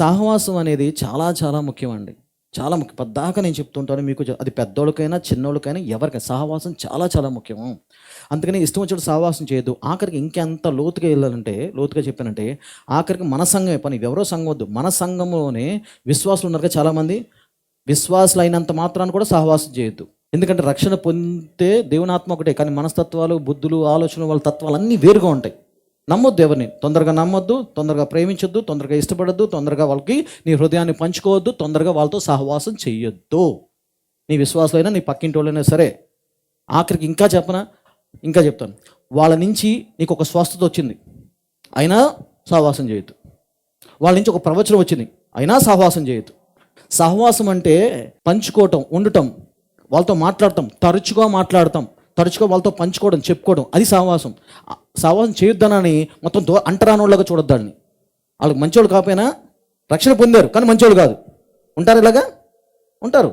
సహవాసం అనేది చాలా చాలా ముఖ్యమండి. చాలా ముఖ్యం. పద్దాక నేను చెప్తుంటాను మీకు అది పెద్దోళ్ళకైనా చిన్నోళ్ళకైనా ఎవరికైనా సహవాసం చాలా చాలా ముఖ్యం అందుకని ఇష్టం వచ్చినట్టు సహవాసం చేయొద్దు. ఆఖరికి ఇంకెంత లోతుగా వెళ్ళాలంటే లోతుగా చెప్పానంటే ఆఖరికి మన సంఘమే పని. ఎవరో సంఘం వద్దు. మన సంఘంలోనే విశ్వాసులు ఉన్నారు కదా చాలామంది. విశ్వాసులు అయినంత మాత్రాన్ని కూడా సహవాసం చేయొద్దు. ఎందుకంటే రక్షణ పొందితే దేవునాత్మ ఒకటే. కానీ మనస్తత్వాలు బుద్ధులు ఆలోచనలు వాళ్ళ తత్వాలు అన్నీ వేరుగా ఉంటాయి. నమ్మొద్దు ఎవరిని. తొందరగా నమ్మొద్దు తొందరగా ప్రేమించొద్దు తొందరగా ఇష్టపడద్దు తొందరగా వాళ్ళకి నీ హృదయాన్ని పంచుకోవద్దు తొందరగా వాళ్ళతో సహవాసం చెయ్యొద్దు. నీ విశ్వాసులైనా నీ పక్కింటి వాళ్ళైనా సరే ఆఖరికి ఇంకా చెప్పనా? ఇంకా చెప్తాను. వాళ్ళ నుంచి నీకు ఒక స్వస్థత వచ్చింది. అయినా సహవాసం చేయొద్దు. వాళ్ళ నుంచి ఒక ప్రవచనం వచ్చింది. అయినా సహవాసం చేయొద్దు. సహవాసం అంటే పంచుకోవటం ఉండటం వాళ్ళతో మాట్లాడటం తరచుగా మాట్లాడటం తరచుగా వాళ్ళతో పంచుకోవడం చెప్పుకోవడం అది సహవాసం సహవాసం చేయొద్దనని మొత్తం దో అంటరానోళ్ళగా చూడొద్దాన్ని వాళ్ళకి మంచోళ్ళు కాకపోయినా రక్షణ పొందారు కానీ మంచోళ్ళు కాదు. ఉంటారు ఇలాగా? ఉంటారు.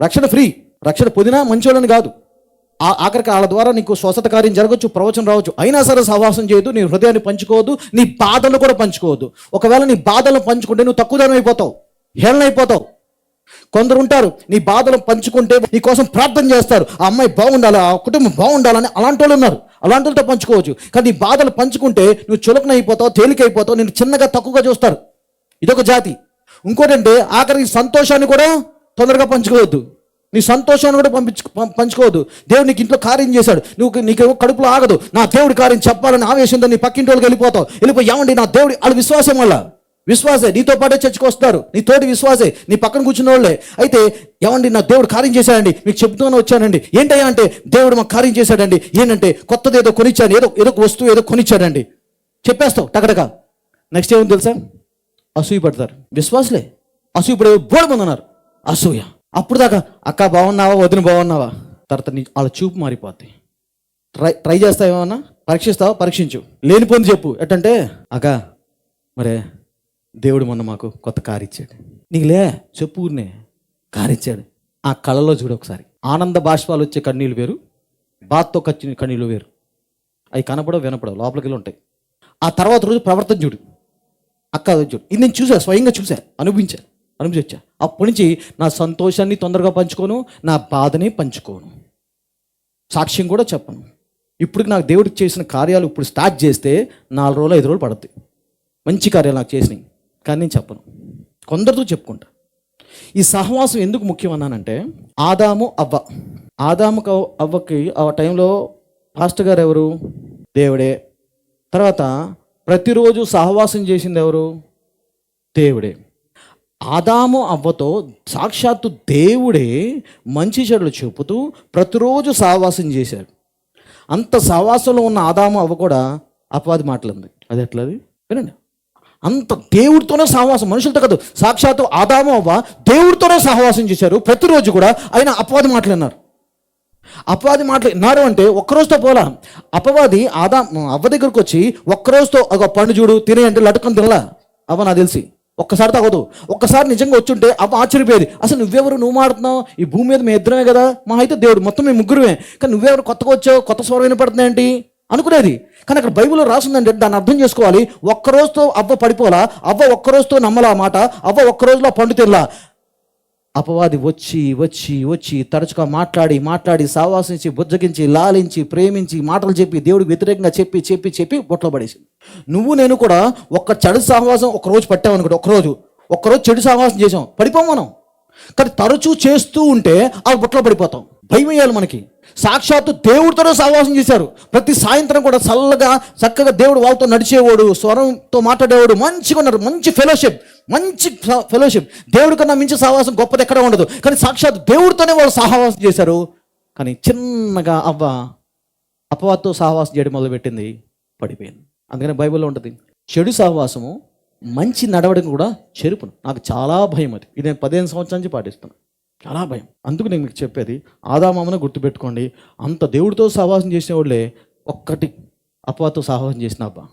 రక్షణ ఫ్రీ రక్షణ పొందినా మంచోళ్ళని కాదు. ఆ ఆఖరికి వాళ్ళ ద్వారా నీకు స్వస్థత కార్యం జరగచ్చు ప్రవచనం రావచ్చు. అయినా సరే సహవాసం చేయదు నీ హృదయాన్ని పంచుకోవద్దు నీ బాధలు కూడా పంచుకోవద్దు. ఒకవేళ నీ బాధలను పంచుకుంటే నువ్వు తక్కువదనం అయిపోతావు హేళన అయిపోతావు. కొందరు ఉంటారు నీ బాధలు పంచుకుంటే నీ కోసం ప్రార్థన చేస్తారు. ఆ అమ్మాయి బాగుండాలి? ఆ కుటుంబం బాగుండాలని అలాంటి వాళ్ళు ఉన్నారు. అలాంటి వాళ్ళతో పంచుకోవచ్చు. కానీ నీ బాధలు పంచుకుంటే నువ్వు చులకన అయిపోతావు తేలికైపోతావు నేను చిన్నగా తక్కువగా చూస్తారు. ఇదొక జాతి. ఇంకోటంటే ఆఖరి సంతోషాన్ని కూడా తొందరగా పంచుకోవద్దు. నీ సంతోషాన్ని కూడా పంపించు పంచుకోవద్దు. దేవుడు నీకు ఇంట్లో కార్యం చేశాడు. నువ్వు నీకు కడుపులో ఆగదు. నా దేవుడి కార్యం చెప్పాలని ఆవేశంతో నీ పక్కింటి వాళ్ళకి వెళ్ళిపోతావు. వెళ్ళిపోయి ఏమండి నా దేవుడి వాళ్ళ విశ్వాసం వల్ల? విశ్వాసే నీతో పాటే చర్చకు వస్తారు నీ తోటి విశ్వాసే నీ పక్కన కూర్చున్న వాళ్ళే. అయితే ఏమండి నా దేవుడు కార్యం చేశాడండి? మీకు చెప్తూనే వచ్చానండి. ఏంటయ్యా అంటే దేవుడు మాకు కార్యం చేశాడండి. ఏంటంటే కొత్తది ఏదో కొనిచ్చాను ఏదో ఏదో వస్తువు ఏదో కొనిచ్చాడండి. చెప్పేస్తావు టకటక. నెక్స్ట్ ఏముంది తెలుసా? అసూయ పడతారు. విశ్వాసులే. అసూయ పడే బోడు మంది అసూయ. అప్పుడు దాకా అక్క బాగున్నావా? వదిన బాగున్నావా? తర్వాత నీ వాళ్ళ చూపు మారిపోద్ది. ట్రై ట్రై చేస్తావేమన్నా? పరీక్షిస్తావా? పరీక్షించు. లేని పొంది చెప్పు. ఎట్టంటే అక్క మరే దేవుడు మొన్న మాకు కొత్త కారు ఇచ్చాడు. నీకులే చెప్పు ఊరినే. కారు ఇచ్చాడు. ఆ కళలో చూడు ఒకసారి. ఆనంద బాష్పాలు వచ్చే కన్నీళ్ళు వేరు బాత్తో కచ్చిన కన్నీళ్ళు వేరు. అవి కనపడవు వినపడవు లోపలికి వెళ్ళి ఉంటాయి. ఆ తర్వాత రోజు ప్రవర్తన చూడు. అక్క చూడు. ఇది నేను చూసా స్వయంగా చూసా అనుభవించా అనుభవించా అప్పటి నుంచి నా సంతోషాన్ని తొందరగా పంచుకోను నా బాధని పంచుకోను. సాక్ష్యం కూడా చెప్పను. ఇప్పుడు నాకు దేవుడికి చేసిన కార్యాలు ఇప్పుడు స్టార్ట్ చేస్తే నాలుగు రోజులు ఐదు రోజులు పడుతుంది మంచి కార్యాలు నాకు చేసినాయి. కానీ నేను చెప్పను. కొందరితో చెప్పుకుంటా. ఈ సహవాసం ఎందుకు ముఖ్యం అన్నానంటే ఆదాము అవ్వ. ఆదాము అవ్వకి ఆ టైంలో పాస్టర్ గారు ఎవరు? దేవుడే. తర్వాత ప్రతిరోజు సహవాసం చేసింది ఎవరు? దేవుడే. ఆదాము అవ్వతో సాక్షాత్తు దేవుడే మంచి చెడులు చూపుతూ ప్రతిరోజు సహవాసం చేశాడు. అంత సహవాసంలో ఉన్న ఆదాము అవ్వ కూడా అపవాది మాటలుంది అది ఎట్లది? వినండి. అంత దేవుడితోనే సహవాసం మనుషులతో కాదు సాక్షాత్తు ఆదాము అవ్వ దేవుడితోనే సహవాసం చేశారు. ప్రతిరోజు కూడా ఆయన అపవాది మాటలు విన్నారు. అపవాది మాటలు విన్నారు అంటే ఒక్కరోజుతో పోలా. అపవాది ఆదా అవ్వ దగ్గరకు వచ్చి ఒక్కరోజుతో ఒక పండు చూడు తినే అంటే లటుకని తినలా? అవ్వ నాకు తెలిసి. ఒక్కసారి తగ్గదు ఒక్కసారి నిజంగా వచ్చుంటే అవ్వ ఆశ్చర్యపోయేది. అసలు నువ్వెవరు? నువ్వు మాడుతున్నావు ఈ భూమి మీద మేము ఇద్దరమే కదా? మా అయితే దేవుడు మొత్తం మేము ముగ్గురమే. కానీ నువ్వెవరు కొత్తగా వచ్చావు? కొత్త స్వరం వినపడుతుంది ఏంటి? అనుకునేది. కానీ అక్కడ బైబిల్లో రాసిందంటే దాన్ని అర్థం చేసుకోవాలి. ఒక్క రోజుతో అవ్వ పడిపోలా? అవ్వ ఒక్క రోజుతో నమ్మలా మాట? అవ్వ ఒక్క రోజులో పండు తినలా? అపవాది వచ్చి వచ్చి వచ్చి తరచుగా మాట్లాడి మాట్లాడి సావాసించి బుజ్జగించి లాలించి ప్రేమించి మాటలు చెప్పి దేవుడికి వ్యతిరేకంగా చెప్పి చెప్పి చెప్పి బొట్లో పడేసింది. నువ్వు నేను కూడా ఒక్క చెడు సహవాసం ఒకరోజు పట్టావు అనుకోండి ఒకరోజు ఒక్కరోజు చెడు సహవాసం చేసాం పడిపోం మనం. కానీ తరచూ చేస్తూ ఉంటే ఆ బుట్టలో పడిపోతాం. భయం వేయాలి మనకి. సాక్షాత్తు దేవుడితోనే సహవాసం చేశారు. ప్రతి సాయంత్రం కూడా చల్లగా చక్కగా దేవుడు వాళ్ళతో నడిచేవాడు స్వరంతో మాట్లాడేవాడు మంచిగా ఉన్నారు. మంచి ఫెలోషిప్ మంచి ఫెలోషిప్ దేవుడి కన్నా మించి సహవాసం గొప్పది ఎక్కడ ఉండదు. కానీ సాక్షాత్ దేవుడితోనే వాళ్ళు సహవాసం చేశారు. కానీ చిన్నగా అవ్వ అపవాదతో సహవాసం చేయడం మొదలుపెట్టింది. పడిపోయింది. అందుకని బైబిల్లో ఉంటుంది చెడు సహవాసము మంచి నడవడం కూడా చెరుపును. నాకు చాలా భయం అది. ఇది నేను పదిహేను సంవత్సరాల నుంచి పాటిస్తాను చాలా భయం. అందుకు నేను మీకు చెప్పేది ఆదామామను గుర్తుపెట్టుకోండి. అంత దేవుడితో సహవాసం చేసిన వాళ్ళే ఒక్కటి అపవాదతో సహవాసం చేసిన అబ్బా.